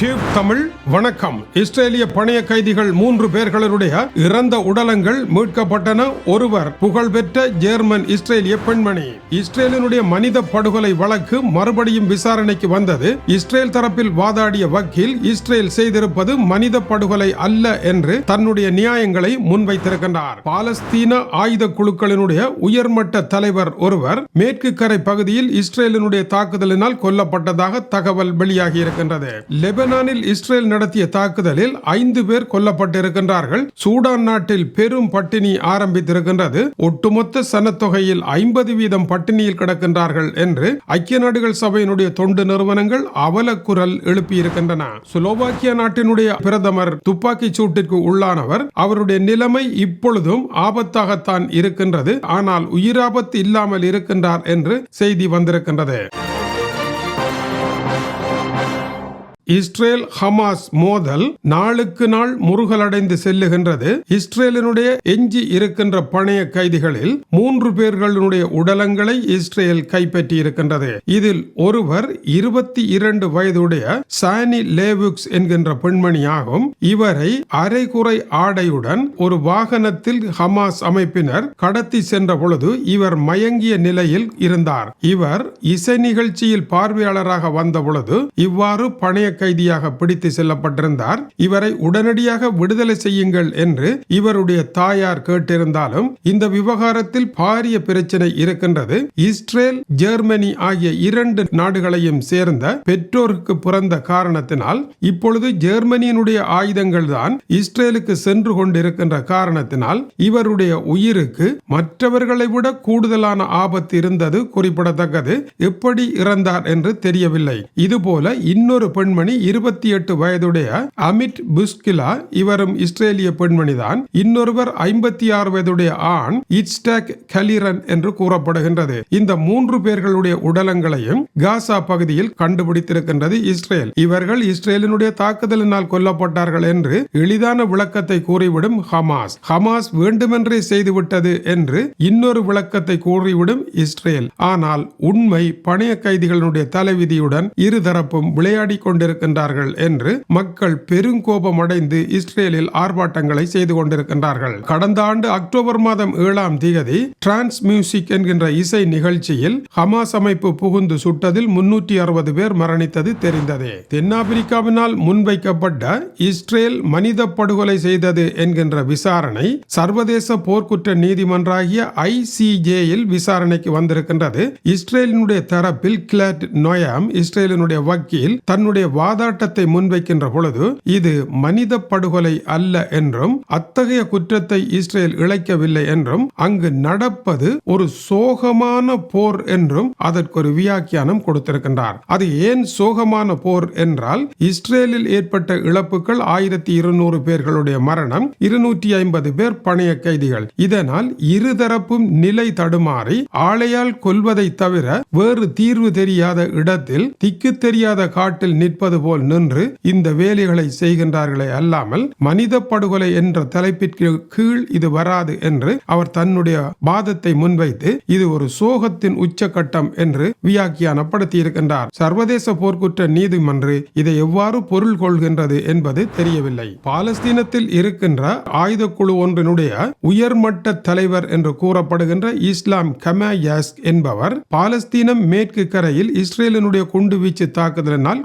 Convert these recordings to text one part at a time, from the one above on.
Tube Tamil வணக்கம். இஸ்ரேலிய பணைய கைதிகள் மூன்று பேர்களுடைய இறந்த உடலங்கள் மீட்கப்பட்டன. ஒருவர் புகழ்பெற்ற ஜெர்மன் இஸ்ரேலிய பெண்மணி. இஸ்ரேலினுடைய மனித படுகொலை வழக்கு மறுபடியும் விசாரணைக்கு வந்தது. இஸ்ரேல் தரப்பில் வாதாடிய வக்கீல் இஸ்ரேல் செய்திருப்பது மனித படுகொலை அல்ல என்று தன்னுடைய நியாயங்களை முன்வைத்திருக்கின்றார். பாலஸ்தீன ஆயுத குழுக்களினுடைய உயர்மட்ட தலைவர் ஒருவர் மேற்கு கரை பகுதியில் இஸ்ரேலினுடைய தாக்குதலினால் கொல்லப்பட்டதாக தகவல் வெளியாகி இருக்கின்றது லெபனானில் இஸ்ரேல் நடத்திய தாக்குதலில் ஐந்து பேர் கொல்லப்பட்டிருக்கின்றார்கள். சூடான் நாட்டில் பெரும் பட்டினி ஆரம்பித்திருக்கின்றது. ஒட்டுமொத்த சனத்தொகையில் ஐம்பது வீதம் பட்டினியில் கிடக்கின்றார்கள் என்று ஐக்கிய நாடுகள் சபையினுடைய தொண்டு நிறுவனங்கள் அவலக்குரல் எழுப்பியிருக்கின்றன. சுலோவாக்கியா நாட்டினுடைய பிரதமர் துப்பாக்கி சூட்டிற்கு உள்ளானவர். அவருடைய நிலைமை இப்பொழுதும் ஆபத்தாகத்தான் இருக்கின்றது. ஆனால் உயிராபத்து இல்லாமல் இருக்கின்றார் என்று செய்தி வந்திருக்கின்றது. இஸ்ரேல் ஹமாஸ் மோதல் நாளுக்கு நாள் முருகலடைந்து செல்லுகின்றது. இஸ்ரேலினுடைய எஞ்சி இருக்கின்ற பணைய கைதிகளில் மூன்று பேர்களுடைய உடலங்களை இஸ்ரேல் கைப்பற்றி இருக்கின்றது. இதில் ஒருவர் இருபத்தி இரண்டு வயதுடைய சானி லேவுக்ஸ் என்கின்ற பெண்மணியாகும். இவரை அரைகுறை ஆடையுடன் ஒரு வாகனத்தில் ஹமாஸ் அமைப்பினர் கடத்தி சென்ற பொழுது இவர் மயங்கிய நிலையில் இருந்தார். இவர் இசை நிகழ்ச்சியில் பார்வையாளராக வந்த பொழுது இவ்வாறு பணைய கைதியாக பிடித்து செல்லப்பட்டிருந்தார். இவரை உடனடியாக விடுதலை செய்யுங்கள் என்று இவருடைய தாயார் கேட்டிருந்தாலும் இந்த விவகாரத்தில் பாரிய பிரச்சனை இருக்கின்றது. இஸ்ரேல் ஜெர்மனி ஆகிய இரண்டு நாடுகளையும் சேர்ந்த பெற்றோருக்கு பிறந்த காரணத்தினால் இப்பொழுது ஜெர்மனியினுடைய ஆயுதங்கள் தான் இஸ்ரேலுக்கு சென்று கொண்டிருக்கின்ற காரணத்தினால் இவருடைய உயிருக்கு மற்றவர்களை விட கூடுதலான ஆபத்து இருந்தது குறிப்பிடத்தக்கது. எப்படி இறந்தார் என்று தெரியவில்லை. இதுபோல இன்னொரு பெண்மணி இருபத்தி எட்டு வயதுடைய அமித் புஸ்கிலா இவரும் இஸ்ரேலிய பெண்மணிதான். இன்னொருவர் ஐம்பத்தி ஆறு வயதுடைய ஆண் இட்ஸ்டாக் கலிரன் என்று கூறப்படுகின்றது. இந்த மூன்று பேர்களுடைய உடலங்களையும் காசா பகுதியில் கண்டுபிடித்திருக்கின்றது இஸ்ரேல். இவர்கள் இஸ்ரேலினுடைய தாக்குதலினால் கொல்லப்பட்டார்கள் என்று எளிதான விளக்கத்தை கூறிவிடும் ஹமாஸ். ஹமாஸ் வேண்டுமென்றே செய்துவிட்டது என்று இன்னொரு விளக்கத்தை கூறிவிடும் இஸ்ரேல். ஆனால் உண்மை பணைய கைதிகளுடைய தலைவிதியுடன் இருதரப்பும் விளையாடி கொண்டிருக்கின்றார்கள் என்று மக்கள் பெருங்கோபமடைந்து இஸ்ரேலில் ஆர்ப்பாட்டங்களை செய்து கொண்டிருக்கின்றார்கள். கடந்த ஆண்டு அக்டோபர் மாதம் ஏழாம் தேதி டிரான்ஸ் மியூசிக் என்கின்ற இசை நிகழ்ச்சியில் ஹமாஸ் அமைப்பு புகுந்து சுட்டதில் முன்னூற்றி அறுபது பேர் மரணித்தது தெரிந்ததே. தென்னாப்பிரிக்காவினால் முன்வைக்கப்பட்ட இஸ்ரேல் மனித படுகொலை செய்தது என்கின்ற விசாரணை சர்வதேச போர்க்குற்ற நீதிமன்றாகிய ஐசிஜேயில் விசாரணைக்கு வந்திருக்கின்றது. இஸ்ரேலினுடைய தரப்பில் கிளாட் நொயாம் இஸ்ரேலினுடைய வக்கீல் தன்னுடைய வாதாட்டத்தை முன்வைக்கின்ற பொழுது இது மனித படுகொலை அல்ல என்றும் அத்தகைய குற்றத்தை இஸ்ரேல் இழைக்கவில்லை என்றும் அங்கு நடப்பது ஒரு சோகமான போர் என்றும் அதற்கு ஒரு வியாக்கியானம் கொடுத்திருக்கின்றார். அது ஏன் சோகமான போர் என்றால் இஸ்ரேலில் ஏற்பட்ட இழப்புகள் ஆயிரத்தி இருநூறு பேர்களுடைய மரணம் இருநூற்றி ஐம்பது பேர் பணைய கைதிகள். இதனால் இருதரப்பும் நிலை தடுமாறி ஆளையால் கொல்வதை தவிர வேறு தீர்வு தெரியாத இடத்தில் திக்கு தெரியாத காட்டில் நிற்பது போல் நின்று இந்த வேலைகளை செய்கின்றார்களே அல்லாமல் மனித படுகொலை என்ற தலைப்பிற்கு கீழ் இது வராது என்று அவர் தன்னுடைய வாதத்தை முன்வைத்து இது ஒரு சோகத்தின் உச்சகட்டம் என்று வியாக்கியானப்படுத்தி இருக்கின்றார் சர்வதேச போர்க்குற்ற நீதிமன்று இதை எவ்வாறு பொருள் கொள்கின்றது என்பது தெரியவில்லை. பாலஸ்தீனத்தில் இருக்கின்ற ஆயுத குழு ஒன்றினுடைய உயர்மட்ட தலைவர் என்று கூறப்படுகின்ற இஸ்லாம் கமாயாஸ் என்பவர் பாலஸ்தீனம் மேற்கு கரையில் இஸ்ரேலினுடைய குண்டுவீச்சு தாக்குதலினால்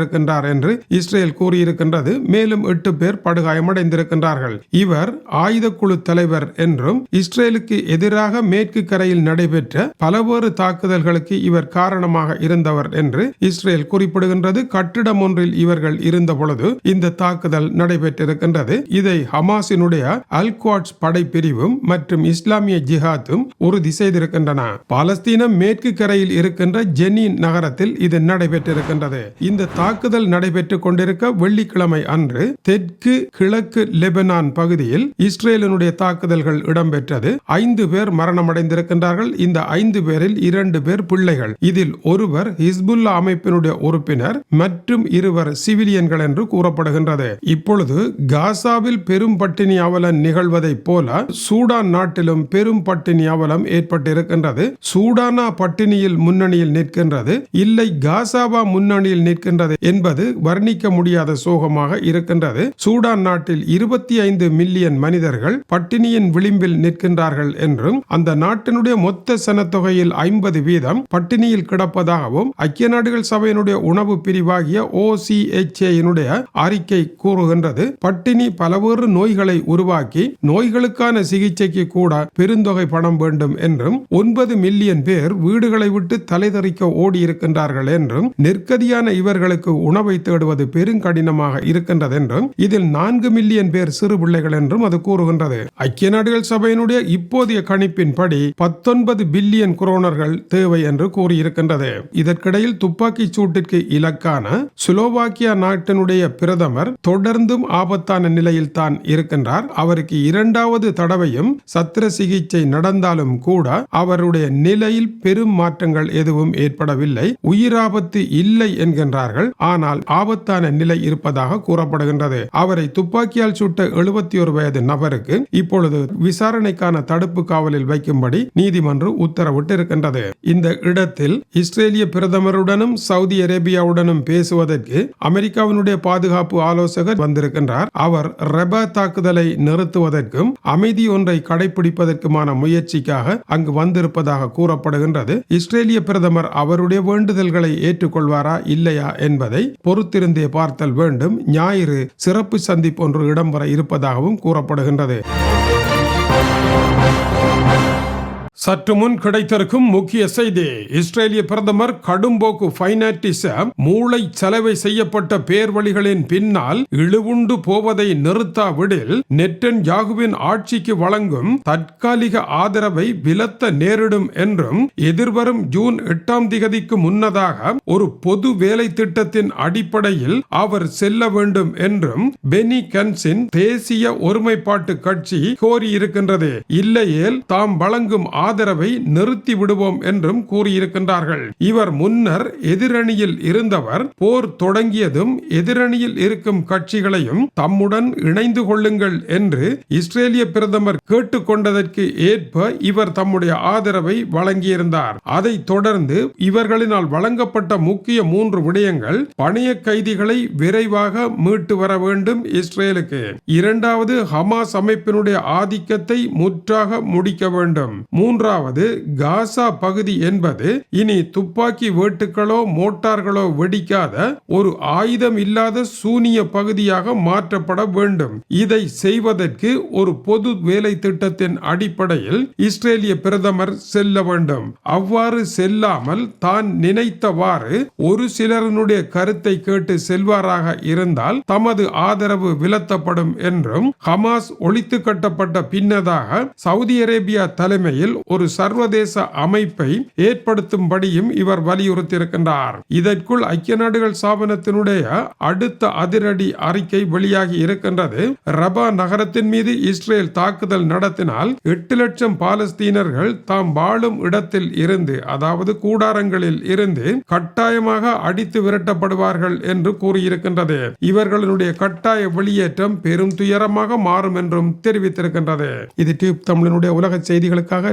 கொல்லப்பட்டிருக்கின்றார் என்று இஸ்ரேல் கூறியிருக்கின்றது. மேலும் எட்டு பேர் படுகாயமடைந்திருக்கின்றார்கள். இவர் ஆயுத குழு தலைவர் என்றும் இஸ்ரேலுக்கு எதிராக மேற்கு கரையில் நடைபெற்ற பலவேறு தாக்குதல்களுக்கு இவர் காரணமாக இருந்தவர் என்று இஸ்ரேல் குறிப்பிடுகின்றது. கட்டிடம் ஒன்றில் இவர்கள் இருந்த பொழுது இந்த தாக்குதல் நடைபெற்றிருக்கின்றது. இதை ஹமாஸினுடைய அல்குவாட்ஸ் படைப்பிரிவும் மற்றும் இஸ்லாமிய ஜிஹாத்தும் உறுதி செய்திருக்கின்றன. பாலஸ்தீனம் மேற்கு கரையில் இருக்கின்ற ஜெனின் நகரத்தில் இது நடைபெற்றிருக்கின்றது. இந்த தாக்குதல் நடைபெற்றுக் கொண்டிருக்க வெள்ளிக்கிழமை அன்று தெற்கு கிழக்கு லெபனான் பகுதியில் இஸ்ரேலினுடைய தாக்குதல்கள் இடம்பெற்றது. ஐந்து பேர் மரணமடைந்திருக்கின்றார்கள். இந்த ஐந்து பேரில் இரண்டு பேர் பிள்ளைகள். இதில் ஒருவர் ஹிஸ்புல்லா அமைப்பினுடைய உறுப்பினர் மற்றும் இருவர் சிவிலியன்கள் என்று கூறப்படுகின்றது. இப்பொழுது காசாவில் பெரும் பட்டினி அவலம் நிகழ்வதைப் போல சூடான் நாட்டிலும் பெரும் பட்டினி அவலம் ஏற்பட்டிருக்கின்றது. சூடானா பட்டினியில் முன்னணியில் நிற்கின்றது. இல்லை காசாவா முன்னணியில் நிற்கின்றது என்பது வர்ணிக்க முடியாத சோகமாக இருக்கின்றது. சூடான் நாட்டில் இருபத்தி ஐந்து மில்லியன் மனிதர்கள் பட்டினியின் விளிம்பில் நிற்கின்றார்கள் என்றும் அந்த நாட்டினுடைய மொத்த சனத்தொகையில் ஐம்பது வீதம் பட்டினியில் கிடப்பதாகவும் ஐக்கிய நாடுகள் சபையினுடைய உணவு பிரிவாகிய ஓசிஎச்ஏயினுடைய அறிக்கை கூறுகின்றது. பட்டினி பலவேறு நோய்களை உருவாக்கி நோய்களுக்கான சிகிச்சைக்கு கூட பெருந்தொகை பணம் வேண்டும் என்றும் ஒன்பது மில்லியன் பேர் வீடுகளை விட்டு தலைதறிக்க ஓடியிருக்கின்றார்கள் என்றும் நெற்கதியான இவர்களுக்கு உணவை தேடுவது பெருங்கடினமாக இருக்கின்றது என்றும் இதில் நான்கு மில்லியன் பேர் சிறு பிள்ளைகள் என்றும் அது கூறுகின்றது. ஐக்கிய நாடுகள் சபையினுடைய இப்போதைய கணிப்பின்படி பத்தொன்பது பில்லியன் குரோனர்கள் தேவை என்று கூறியிருக்கின்றது. இதற்கிடையில் துப்பாக்கி சூட்டிற்கு இலக்கான சுலோவாக்கியா நாட்டினுடைய பிரதமர் தொடர்ந்தும் ஆபத்தான நிலையில் தான் இருக்கின்றார். அவருக்கு இரண்டாவது தடவையும் சத்திர சிகிச்சை நடந்தாலும் கூட அவருடைய நிலையில் பெரும் மாற்றங்கள் எதுவும் ஏற்படவில்லை. உயிராபத்து இல்லை என்கின்றார்கள். ஆனால் ஆபத்தான நிலை இருப்பதாக கூறப்படுகின்றது. அவரை துப்பாக்கியால் சுட்ட எழுபத்தி ஒரு வயது நபருக்கு இப்பொழுது விசாரணைக்கான தடுப்பு காவலில் வைக்கும்படி நீதிமன்றம் உத்தரவிட்டு இருக்கின்றது இந்த இடத்தில் இஸ்ரேலிய பிரதமருடனும் சவுதி அரேபியாவுடனும் பேசுவதற்கு அமெரிக்காவினுடைய பாதுகாப்பு ஆலோசகர் வந்திருக்கின்றார். அவர் ரெபா தாக்குதலை நிறுத்துவதற்கும் அமைதி ஒன்றை கடைபிடிப்பதற்குமான முயற்சிக்காக அங்கு வந்திருப்பதாக கூறப்படுகின்றது. இஸ்ரேலிய பிரதமர் அவருடைய வேண்டுதல்களை ஏற்றுக்கொள்வாரா இல்லையா என்பதை பொறுத்திருந்தே பார்த்தல் வேண்டும். ஞாயிறு சிறப்பு சந்திப்பு ஒன்று இடம்பெற இருப்பதாகவும் கூறப்படுகின்றது. சற்று முன் கிடைத்திருக்கும் முக்கிய செய்தி. இஸ்ரேலிய பிரதமர் கடும்போக்கு பைனாட்டிசம் மூளை செலவை செய்யப்பட்ட பேர்வழிகளின் பின்னால் இழுவுண்டு போவதை நிறுத்தாவிடில் நெட்டன் யாகுவின் ஆட்சிக்கு வழங்கும் தற்காலிக ஆதரவை விலத்த நேரிடும் என்றும் எதிர்வரும் ஜூன் எட்டாம் திகதிக்கு முன்னதாக ஒரு பொது வேலை திட்டத்தின் அடிப்படையில் அவர் செல்ல வேண்டும் என்றும் பெனி கன்சின் தேசிய ஒருமைப்பாட்டு கட்சி கோரியிருக்கின்றது. இல்லையேல் தாம் வழங்கும் ஆதரவை நிறுத்தி விடுவோம் என்றும் கூறியிருக்கின்றார்கள். இவர் முன்னர் எதிரணியில் இருந்தவர் போர் தொடங்கியதும் எதிரணியில் இருக்கும் கட்சிகளையும் தம்முடன் இணைந்து கொள்ளுங்கள் என்று இஸ்ரேலிய பிரதமர் கேட்டுக்கொண்டதற்கு ஏற்ப இவர் தம்முடைய ஆதரவை வழங்கியிருந்தார். அதை தொடர்ந்து இவர்களினால் வழங்கப்பட்ட முக்கிய மூன்று விடயங்கள் பணைய கைதிகளை விரைவாக மீட்டு வர வேண்டும் இஸ்ரேலுக்கு. இரண்டாவது ஹமாஸ் அமைப்பினுடைய ஆதிக்கத்தை முற்றாக முடிக்க வேண்டும். மூன்று மூன்றாவது காசா பகுதி என்பது இனி துப்பாக்கி வேட்டுக்களோ மோட்டார்களோ வெடிக்காத ஒரு ஆயுதம் இல்லாத சூனிய பகுதியாக மாற்றப்பட வேண்டும். இதை செய்வதற்கு ஒரு பொது வேலை திட்டத்தின் அடிப்படையில் இஸ்ரேலிய பிரதமர் செல்ல வேண்டும். அவ்வாறு செல்லாமல் தான் நினைத்தவாறு ஒரு சிலருடைய கருத்தை கேட்டு செல்வாராக இருந்தால் தமது ஆதரவு விலத்தப்படும் என்றும் ஹமாஸ் ஒழித்து கட்டப்பட்ட பின்னதாக சவுதி அரேபியா தலைமையில் ஒரு சர்வதேச அமைப்பை ஏற்படுத்தும்படியும் இவர் வலியுறுத்தியிருக்கின்றார். இதற்குள் ஐக்கிய நாடுகள் ஸ்தாபனத்தினுடைய அடுத்த அதிரடி அறிக்கை வெளியாகி இருக்கின்றது. ரபா நகரத்தின் மீது இஸ்ரேல் தாக்குதல் நடத்தினால் எட்டு லட்சம் பாலஸ்தீனர்கள் தாம் வாழும் இடத்தில் இருந்து அதாவது கூடாரங்களில் இருந்து கட்டாயமாக அடித்து விரட்டப்படுவார்கள் என்று கூறியிருக்கின்றது. இவர்களுடைய கட்டாய வெளியேற்றம் பெரும் துயரமாக மாறும் என்றும் தெரிவித்திருக்கின்றது. இது டியூப் தமிழனுடைய உலக செய்திகளுக்காக